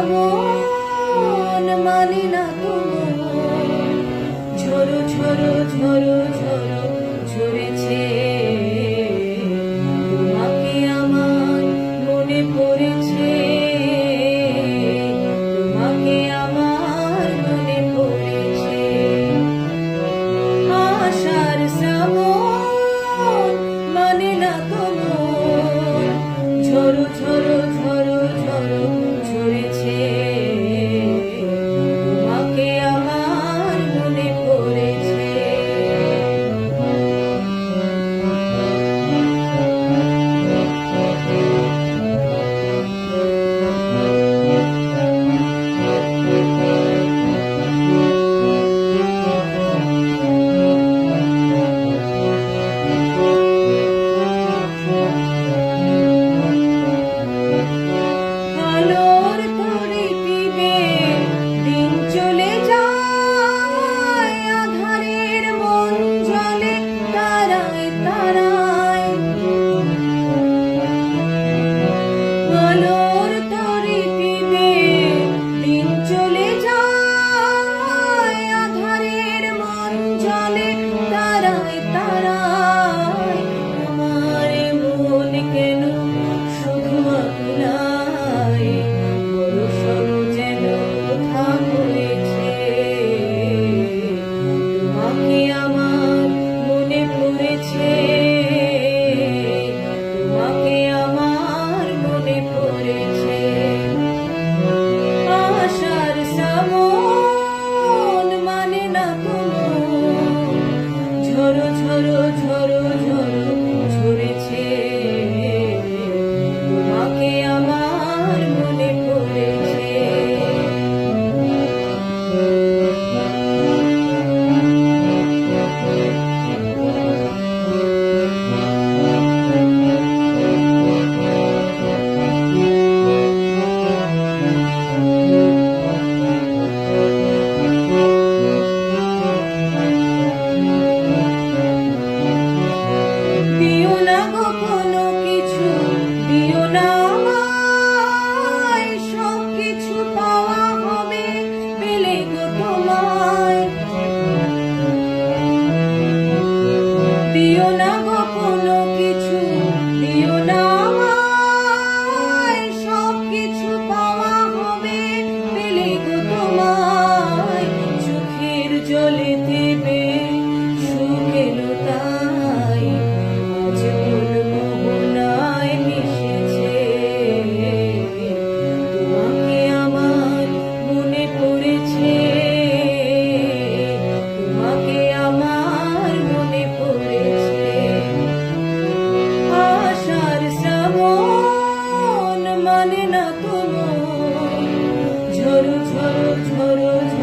মন মানে না ঝরো ঝরো ঝরো ঝরো, ঝরেছে। তোমাকে পড়েছে। তোমাকে আমার মনে পড়েছে। আশার মানে না তোমার। মানে না কোনো ঝরো ঝরো ঝরো ঝরো।